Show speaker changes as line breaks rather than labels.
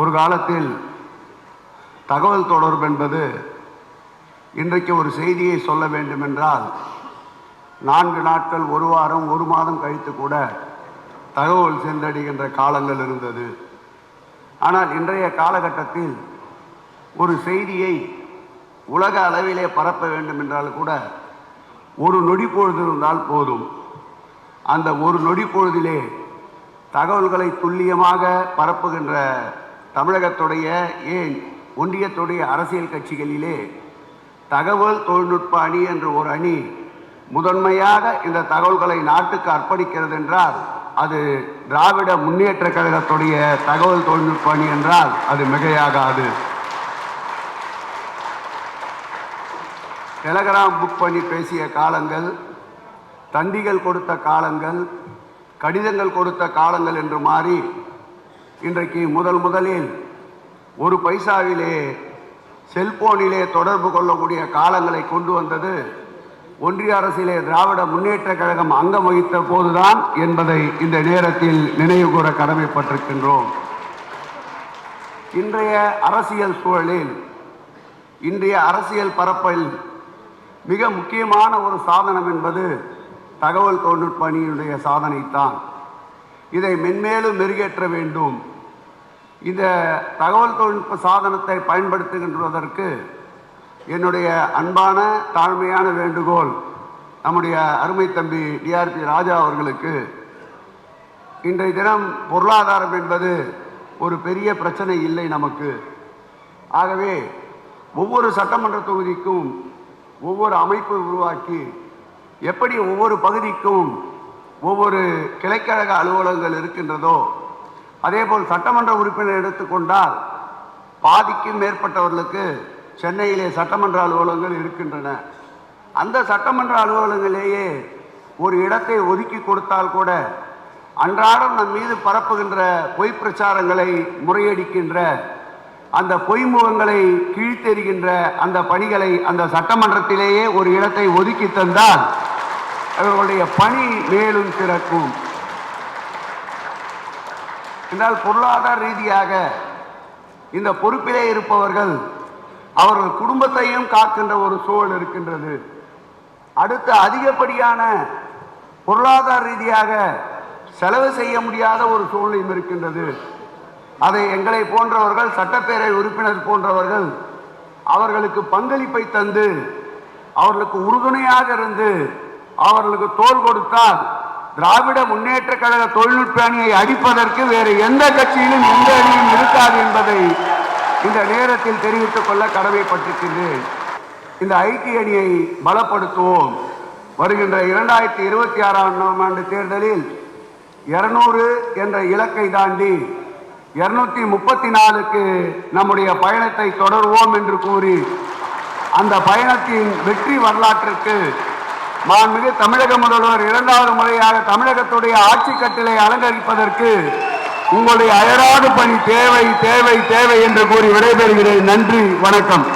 ஒரு காலத்தில் தகவல் தொடர்பு என்பது இன்றைக்கு ஒரு செய்தியை சொல்ல வேண்டுமென்றால் நான்கு நாட்கள் ஒரு வாரம் ஒரு மாதம் கழித்து கூட தகவல் சென்றடைகின்ற காலங்கள் இருந்தது. ஆனால் இன்றைய காலகட்டத்தில் ஒரு செய்தியை உலக அளவிலே பரப்ப வேண்டும் என்றால் கூட ஒரு நொடி பொழுது இருந்தால் போதும். அந்த ஒரு நொடி பொழுதிலே தகவல்களை துல்லியமாக பரப்புகின்ற தமிழகத்துடைய ஏன் ஒன்றியத்துடைய அரசியல் கட்சிகளிலே தகவல் தொழில்நுட்ப அணி என்ற ஒரு அணி முதன்மையாக இந்த தகவல்களை நாட்டுக்கு அர்ப்பணிக்கிறது என்றால் அது திராவிட முன்னேற்ற கழகத்துடைய தகவல் தொழில்நுட்ப அணி என்றால் அது மிகையாகாது. டெலகிராம் புக் பண்ணி பேசிய காலங்கள் தந்திகள் கொடுத்த காலங்கள் கடிதங்கள் கொடுத்த காலங்கள் என்று மாறி இன்றைக்கு முதல் முதலில் ஒரு பைசாவிலே செல்போனிலே தொடர்பு கொள்ளக்கூடிய காலங்களை கொண்டு வந்தது ஒன்றிய அரசிலே திராவிட முன்னேற்ற கழகம் அங்கம் வகித்த போதுதான் என்பதை இந்த நேரத்தில் நினைவு கூற கடமைப்பட்டிருக்கின்றோம். இன்றைய அரசியல் சூழலில் இன்றைய அரசியல் பரப்பில் மிக முக்கியமான ஒரு சாதனம் என்பது தகவல் தொழில்நுட்ப அணியினுடைய சாதனைத்தான் இதை மென்மேலும் மெருகேற்ற வேண்டும். இந்த தகவல் தொழில்நுட்ப சாதனத்தை பயன்படுத்துகின்றதற்கு என்னுடைய அன்பான தாழ்மையான வேண்டுகோள் நம்முடைய அருமை தம்பி டிஆர்பி ராஜா அவர்களுக்கு. இன்றைய தினம் பொருளாதாரம் என்பது ஒரு பெரிய பிரச்சனை இல்லை நமக்கு. ஆகவே ஒவ்வொரு சட்டமன்ற தொகுதிக்கும் ஒவ்வொரு அமைப்பு உருவாக்கி எப்படி ஒவ்வொரு பகுதிக்கும் ஒவ்வொரு கிளைக்கழக அலுவலகங்கள் இருக்கின்றதோ அதேபோல் சட்டமன்ற உறுப்பினர் எடுத்துக்கொண்டால் பாதிக்கும் மேற்பட்டவர்களுக்கு சென்னையிலே சட்டமன்ற அலுவலகங்கள் இருக்கின்றன. அந்த சட்டமன்ற அலுவலகங்களிலேயே ஒரு இடத்தை ஒதுக்கி கொடுத்தால் கூட அன்றாடம் நம் மீது பரப்புகின்ற பொய் பிரச்சாரங்களை முறையடிக்கின்ற அந்த பொய்முகங்களை கீழ்த்தெறிகின்ற அந்த பணிகளை அந்த சட்டமன்றத்திலேயே ஒரு இடத்தை ஒதுக்கி தந்தால் அவர்களுடைய பணி மேலும் சிறக்கும். என்றால் பொருளாதார ரீதியாக இந்த பொறுப்பிலே இருப்பவர்கள் அவர்கள் குடும்பத்தையும் காக்கின்ற ஒரு சூழல் இருக்கின்றது. அடுத்து அதிகப்படியான பொருளாதார ரீதியாக செலவு செய்ய முடியாத ஒரு சூழ்நிலையும் இருக்கின்றது. அதை எங்களை போன்றவர்கள் சட்டப்பேரவை உறுப்பினர் போன்றவர்கள் அவர்களுக்கு பங்களிப்பை தந்து அவர்களுக்கு உறுதுணையாக இருந்து அவர்களுக்கு தோல் கொடுத்தால் திராவிட முன்னேற்ற கழக தொழில்நுட்ப அணியை அடிப்பதற்கு வேறு எந்த கட்சியிலும் எந்த அணியும் இருக்காது என்பதை இந்த நேரத்தில் தெரிவித்துக் கொள்ள கடமைப்பட்டிருக்கின்றேன். இந்த ஐக்கிய அணியை பலப்படுத்துவோம். வருகின்ற இரண்டாயிரத்தி இருபத்தி ஆறாம் ஆண்டு தேர்தலில் இருநூறு என்ற இலக்கை தாண்டி இருநூத்தி முப்பத்தி நாலுக்கு நம்முடைய பயணத்தை தொடர்வோம் என்று கூறி அந்த பயணத்தின் வெற்றி வரலாற்றிற்கு மாண்புமிகு தமிழக முதல்வர் இரண்டாவது முறையாக தமிழகத்துடைய ஆட்சி கட்டிலை அலங்கரிப்பதற்கு உங்களுடைய அயராது பணி தேவை தேவை தேவை என்று கூறி விடைபெறுகிறேன். நன்றி வணக்கம்.